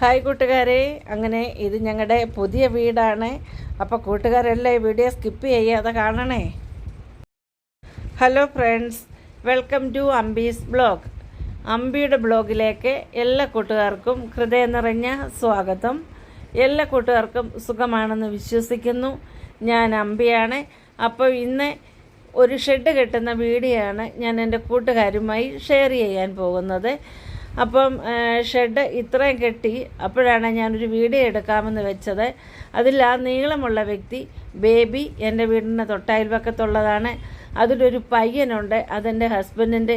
Hi കൂട്ടുകാരെ. അങ്ങനെ ഇത് ഞങ്ങളുടെ പുതിയ വീടാണ്. അപ്പോൾ കൂട്ടുകാരെല്ലാം ഈ വീഡിയോ സ്കിപ്പ് ചെയ്യാതെ കാണണേ. Hello friends welcome to Ambi's blog അമ്പിയുടെ ബ്ലോഗിലേക്ക് എല്ലാ കൂട്ടുകാർക്കും ഹൃദയം നിറഞ്ഞ സ്വാഗതം. എല്ലാ കൂട്ടുകാർക്കും സുഖമാണെന്ന് വിശ്വസിക്കുന്നു. ഞാൻ അമ്പിയാണ്. അപ്പോൾ ഇന്ന് ഒരു ഷെഡ് കെട്ടുന്ന വീഡിയോ ആണ് ഞാൻ എന്റെ കൂട്ടുകാരുമായി ഷെയർ ചെയ്യാൻ പോകുന്നത്. അപ്പം ഷെഡ് ഇത്രയും കെട്ടി അപ്പോഴാണ് ഞാനൊരു വീഡിയോ എടുക്കാമെന്ന് വെച്ചത്. അതിൽ ആ നീളമുള്ള വ്യക്തി ബേബി എന്റെ വീടിന്റെ തൊട്ടയൽവക്കത്തുള്ളതാണ്. അതിലൊരു പയ്യനുണ്ട്. അതെന്റെ ഹസ്ബൻഡിന്റെ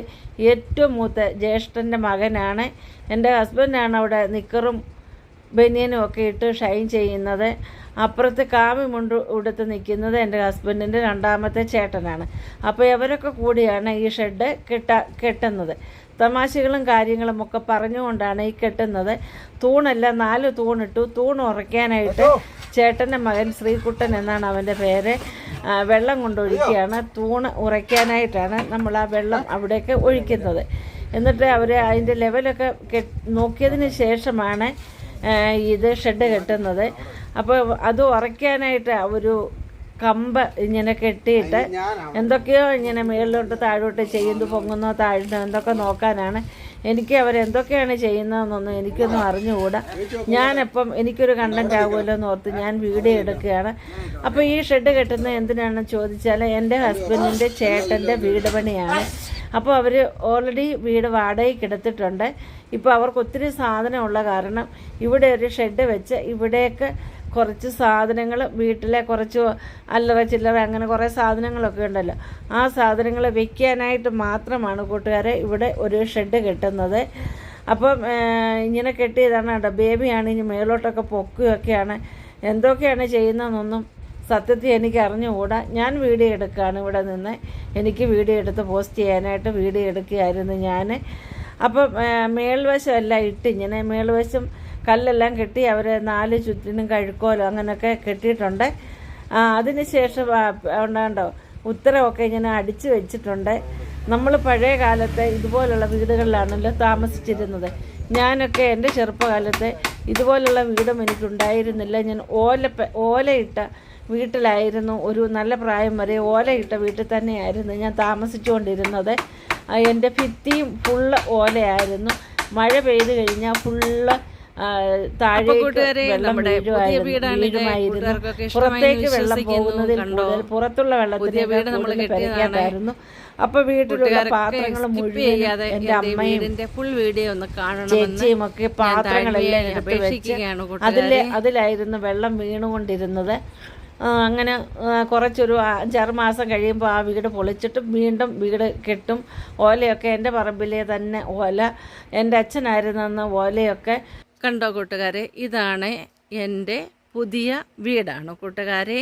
ഏറ്റവും മൂത്ത ജ്യേഷ്ഠന്റെ മകനാണ്. എന്റെ ഹസ്ബൻഡാണ് അവിടെ നിക്കറും ബനിയനും ഒക്കെ ഇട്ട് ഷൈൻ ചെയ്യുന്നത്. അപ്പുറത്ത് കാവി മുണ്ട് ഉടുത്ത് നിൽക്കുന്നത് എന്റെ ഹസ്ബൻഡിന്റെ രണ്ടാമത്തെ ചേട്ടനാണ്. അപ്പോൾ ഇവരൊക്കെ കൂടിയാണ് ഈ ഷെഡ് കെട്ട കെട്ടുന്നത്. തമാശകളും കാര്യങ്ങളും ഒക്കെ പറഞ്ഞുകൊണ്ടാണ് ഈ കെട്ടുന്നത്. തൂണല്ല നാല് തൂണിട്ടു. തൂൺ ഉറയ്ക്കാനായിട്ട് ചേട്ടന്റെ മകൻ ശ്രീകുട്ടൻ എന്നാണ് അവന്റെ പേര്. വെള്ളം കൊണ്ടൊഴിക്കുകയാണ്. തൂണ് ഉറയ്ക്കാനായിട്ടാണ് നമ്മൾ ആ വെള്ളം അവിടെയൊക്കെ ഒഴിക്കുന്നത്. എന്നിട്ട് അവർ അതിന്റെ ലെവലൊക്കെ കെ നോക്കിയതിന് ശേഷമാണ് ഇത് ഷെഡ് കെട്ടുന്നത്. അപ്പോൾ അത് ഉറയ്ക്കാനായിട്ട് ഒരു കമ്പ് ഇങ്ങനെ കെട്ടിയിട്ട് എന്തൊക്കെയോ ഇങ്ങനെ മേളിലോട്ട് താഴോട്ട് ചെയ്യുന്നു പൊങ്ങുന്നോ താഴുന്നോ എന്തൊക്കെ നോക്കാനാണ്. എനിക്ക് അവരെന്തൊക്കെയാണ് ചെയ്യുന്നതെന്നൊന്നും എനിക്കൊന്നും അറിഞ്ഞുകൂടാ. ഞാനിപ്പം എനിക്കൊരു കണ്ടന്റ് ആകുമല്ലോ എന്ന് ഓർത്ത് ഞാൻ വീഡിയോ എടുക്കുകയാണ്. അപ്പോൾ ഈ ഷെഡ് കെട്ടുന്നത് എന്തിനാണെന്ന് ചോദിച്ചാൽ എന്റെ ഹസ്ബൻഡിന്റെ ചേട്ടന്റെ വീട് പണിയാണ്. അപ്പോൾ അവർ ഓൾറെഡി വീട് വാടകയ്ക്ക് എടുത്തിട്ടുണ്ട്. ഇപ്പോൾ അവർക്ക് ഒത്തിരി സാധനമുള്ള കാരണം ഇവിടെ ഒരു ഷെഡ് വെച്ച് ഇവിടേക്ക് കുറച്ച് സാധനങ്ങൾ വീട്ടിലെ കുറച്ച് അല്ലറ ചില്ലറ അങ്ങനെ കുറേ സാധനങ്ങളൊക്കെ ഉണ്ടല്ലോ. ആ സാധനങ്ങൾ വെക്കാനായിട്ട് മാത്രമാണ് കൂട്ടുകാരെ ഇവിടെ ഒരു ഷെഡ് കെട്ടുന്നത്. അപ്പം ഇങ്ങനെ കെട്ടിയതാണ് കേട്ടോ. ബേബിയാണ് ഇനി മേലോട്ടൊക്കെ പൊക്കുകയൊക്കെയാണ്. എന്തൊക്കെയാണ് ചെയ്യുന്നതെന്നൊന്നും സത്യത്തിൽ എനിക്ക് അറിഞ്ഞുകൂടാ ഞാൻ വീഡിയോ എടുക്കുകയാണ് ഇവിടെ നിന്ന്. എനിക്ക് വീഡിയോ എടുത്ത് പോസ്റ്റ് ചെയ്യാനായിട്ട് വീഡിയോ എടുക്കുകയായിരുന്നു ഞാൻ അപ്പം മേൽവശം എല്ലാം ഇട്ട് ഇങ്ങനെ മേൽവശം കല്ലെല്ലാം കെട്ടി അവർ നാല് ചുറ്റിനും കഴുക്കോലോ അങ്ങനെയൊക്കെ കെട്ടിയിട്ടുണ്ട്. അതിനുശേഷം ഉണ്ടാകണ്ടോ ഉത്തരമൊക്കെ ഇങ്ങനെ അടിച്ചു വെച്ചിട്ടുണ്ട്. നമ്മൾ പഴയ കാലത്തെ ഇതുപോലുള്ള വീടുകളിലാണല്ലോ താമസിച്ചിരുന്നത്. ഞാനൊക്കെ എന്റെ ചെറുപ്പകാലത്തെ ഇതുപോലുള്ള വീടും എനിക്കുണ്ടായിരുന്നില്ല. ഞാൻ ഓല ഓലയിട്ട വീട്ടിലായിരുന്നു ഒരു നല്ല പ്രായം വരെ ഓലയിട്ട വീട്ടിൽ തന്നെയായിരുന്നു ഞാൻ താമസിച്ചുകൊണ്ടിരുന്നത് എന്റെ ഭിത്തിയും ഫുള്ള് ഓലയായിരുന്നു മഴ പെയ്തു കഴിഞ്ഞാൽ ഫുള്ള്. വീഴുമായിരുന്നു പുറത്തേക്ക് വെള്ളം. പോകുന്നതിൽ? കൂടുതൽ പുറത്തുള്ള വെള്ളത്തിന്. പെരയ്ക്കകത്തായിരുന്നു അപ്പൊ വീട്ടിലുള്ള പാത്രങ്ങൾ എന്റെ മുഴുവൻ എന്റെ അമ്മയും ചേച്ചിയും ഒക്കെ പാത്രങ്ങളെല്ലാം എടുത്ത് വെച്ച് കൂട്ടുകാരെ. അതിലായിരുന്നു വെള്ളം വീണുകൊണ്ടിരുന്നത് അങ്ങനെ കുറച്ചൊരു അഞ്ചാറ് മാസം കഴിയുമ്പോൾ ആ വീട് പൊളിച്ചിട്ട് വീണ്ടും വീട് കെട്ടും. ഓലയൊക്കെ എന്റെ പറമ്പിലെ തന്നെ ഓല. എന്റെ അച്ഛനായിരുന്നെന്ന ഓലയൊക്കെ. കണ്ടോ കൂട്ടുകാരെ ഇതാണ് എന്റെ പുതിയ വീടാണ് കൂട്ടുകാരെ.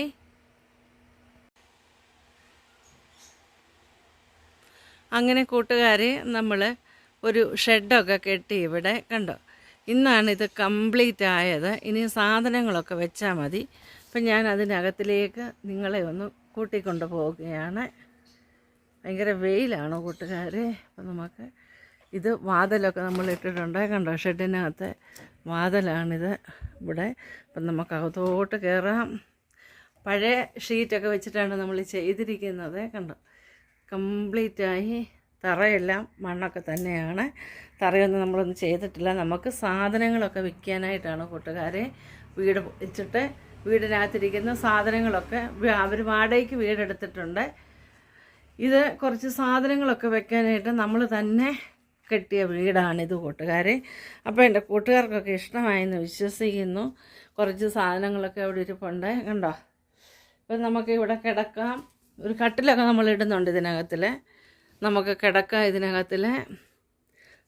അങ്ങനെ കൂട്ടുകാരെ നമ്മൾ ഒരു ഷെഡൊക്കെ കെട്ടി ഇവിടെ കണ്ടോ. ഇന്നാണ് ഇത് കംപ്ലീറ്റ് ആയത് ഇനി സാധനങ്ങളൊക്കെ വെച്ചാൽ മതി. അപ്പം ഞാൻ അതിനകത്തിലേക്ക് നിങ്ങളെ ഒന്ന് കൂട്ടിക്കൊണ്ട് പോവുകയാണ് ഭയങ്കര വെയിലാണ് കൂട്ടുകാരെ? അപ്പം നമുക്ക് ഇത് വാതിലൊക്കെ നമ്മൾ ഇട്ടിട്ടുണ്ട്. കണ്ടോ? ഷെഡിനകത്ത് വാതിലാണിത് ഇവിടെ. അപ്പം നമുക്ക് അകത്തോട്ട് കയറാം പഴയ ഷീറ്റൊക്കെ വെച്ചിട്ടാണ് നമ്മൾ ചെയ്തിരിക്കുന്നത്. കണ്ടോ? കംപ്ലീറ്റായി തറയെല്ലാം മണ്ണൊക്കെ തന്നെയാണ്. തറയൊന്നും നമ്മളൊന്നും ചെയ്തിട്ടില്ല. നമുക്ക് സാധനങ്ങളൊക്കെ വിൽക്കാനായിട്ടാണ് കൂട്ടുകാരെ വീട് വെച്ചിട്ട് വീടിനകത്തിരിക്കുന്ന സാധനങ്ങളൊക്കെ അവർ വാടകയ്ക്ക് വീടെടുത്തിട്ടുണ്ട്. ഇത് കുറച്ച് സാധനങ്ങളൊക്കെ വെക്കാനായിട്ട് നമ്മൾ തന്നെ കെട്ടിയ വീടാണിത് കൂട്ടുകാരെ. അപ്പോൾ എന്റെ കൂട്ടുകാർക്കൊക്കെ ഇഷ്ടമായെന്ന് വിശ്വസിക്കുന്നു. കുറച്ച് സാധനങ്ങളൊക്കെ അവിടെ ഇരിപ്പുണ്ട്. കണ്ടോ? അപ്പം നമുക്ക് ഇവിടെ കിടക്കാം. ഒരു കട്ടിലൊക്കെ നമ്മൾ ഇടുന്നുണ്ട് ഇതിനകത്തിൽ നമുക്ക് കിടക്കാം ഇതിനകത്തിൽ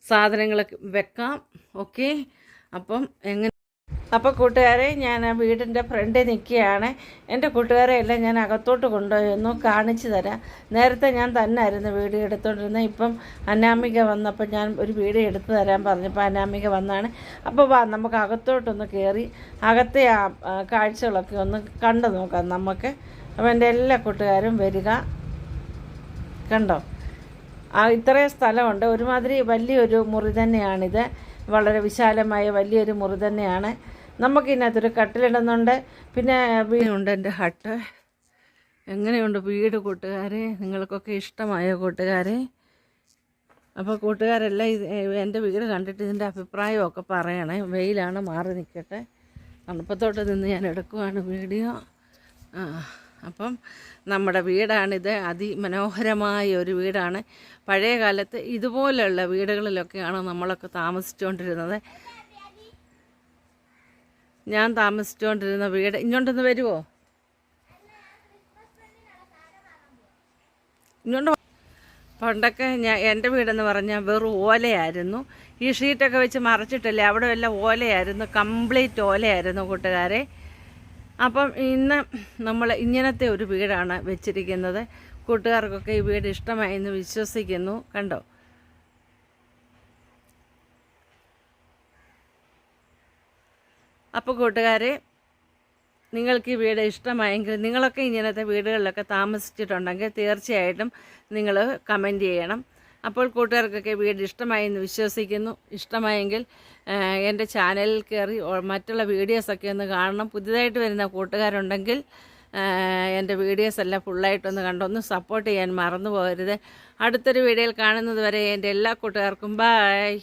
സാധനങ്ങളൊക്കെ വെക്കാം. ഓക്കെ? അപ്പം എങ്ങനെ അപ്പോൾ കൂട്ടുകാരെ ഞാൻ വീടിന്റെ ഫ്രണ്ടിൽ നിൽക്കുകയാണ്. എന്റെ കൂട്ടുകാരെ എല്ലാം ഞാൻ അകത്തോട്ട് കൊണ്ടുപോയൊന്നു കാണിച്ചു തരാം. നേരത്തെ ഞാൻ തന്നായിരുന്നു വീഡിയോ എടുത്തോണ്ടിരുന്നത്. ഇപ്പം അനാമിക വന്നപ്പോൾ ഞാൻ ഒരു വീട് എടുത്തു തരാൻ പറഞ്ഞപ്പോൾ അനാമിക വന്നാണ്. അപ്പോൾ വാ നമുക്ക് അകത്തോട്ടൊന്ന് കയറി അകത്തെ ആ, കാഴ്ചകളൊക്കെ ഒന്ന് കണ്ടു നോക്കാം നമുക്ക്. അപ്പോൾ എന്റെ എല്ലാ കൂട്ടുകാരും വരിക. കണ്ടോ? ആ ഇത്രയും സ്ഥലമുണ്ട്. ഒരുമാതിരി വലിയൊരു മുറി തന്നെയാണിത്. വളരെ വിശാലമായ വലിയൊരു മുറി തന്നെയാണ്. നമുക്കിതിനകത്തൊരു കട്ടിലിടുന്നുണ്ട്. പിന്നെ വീടുണ്ട് എന്റെ ഹട്ട്. എങ്ങനെയുണ്ട് വീട് കൂട്ടുകാരെ? നിങ്ങൾക്കൊക്കെ ഇഷ്ടമായ കൂട്ടുകാരെ? അപ്പോൾ കൂട്ടുകാരെല്ലാം ഇത് എന്റെ വീട് കണ്ടിട്ട് ഇതിന്റെ അഭിപ്രായമൊക്കെ പറയണേ. വെയിലാണ് മാറി നിൽക്കട്ടെ തണുപ്പത്തോട്ട് നിന്ന് ഞാൻ എടുക്കുവാണ് വീഡിയോ. ആ അപ്പം നമ്മുടെ വീടാണിത്. അതിമനോഹരമായ ഒരു വീടാണ്. പഴയ കാലത്ത് ഇതുപോലെയുള്ള വീടുകളിലൊക്കെയാണ് നമ്മളൊക്കെ താമസിച്ചുകൊണ്ടിരുന്നത്. ഞാൻ താമസിച്ചുകൊണ്ടിരുന്ന വീട്. ഇങ്ങോട്ടൊന്ന് വരുമോ ഇങ്ങോട്ട്. പണ്ടൊക്കെ ഞാൻ എന്റെ വീടെന്ന് പറഞ്ഞാൽ വെറും ഓലയായിരുന്നു. ഈ ഷീറ്റൊക്കെ വെച്ച് മറച്ചിട്ടില്ലേ അവിടെ എല്ലാം ഓലയായിരുന്നു കംപ്ലീറ്റ് ഓലയായിരുന്നു കൂട്ടുകാരെ. അപ്പം ഇന്ന് നമ്മൾ ഇങ്ങനത്തെ ഒരു വീടാണ് വെച്ചിരിക്കുന്നത്. കൂട്ടുകാർക്കൊക്കെ ഈ വീട് ഇഷ്ടമായി എന്ന് വിശ്വസിക്കുന്നു. കണ്ടോ? അപ്പോൾ കൂട്ടുകാരെ നിങ്ങൾക്ക് ഈ വീട് ഇഷ്ടമായെങ്കിൽ നിങ്ങളൊക്കെ ഇങ്ങനത്തെ വീടുകളിലൊക്കെ താമസിച്ചിട്ടുണ്ടെങ്കിൽ തീർച്ചയായിട്ടും നിങ്ങൾ കമന്റ് ചെയ്യണം. അപ്പോൾ കൂട്ടുകാർക്കൊക്കെ വീട് ഇഷ്ടമായെന്ന് വിശ്വസിക്കുന്നു. ഇഷ്ടമായെങ്കിൽ എന്റെ ചാനലിൽ കയറി മറ്റുള്ള വീഡിയോസൊക്കെ ഒന്ന് കാണണം. പുതിയതായിട്ട് വരുന്ന കൂട്ടുകാരുണ്ടെങ്കിൽ എന്റെ വീഡിയോസ് എല്ലാം ഫുള്ളായിട്ടൊന്ന് കണ്ടൊന്ന് സപ്പോർട്ട് ചെയ്യാൻ മറന്നു പോകരുത് അടുത്തൊരു വീഡിയോയിൽ കാണുന്നത് വരെ എന്റെ എല്ലാ കൂട്ടുകാർക്കും ബായ്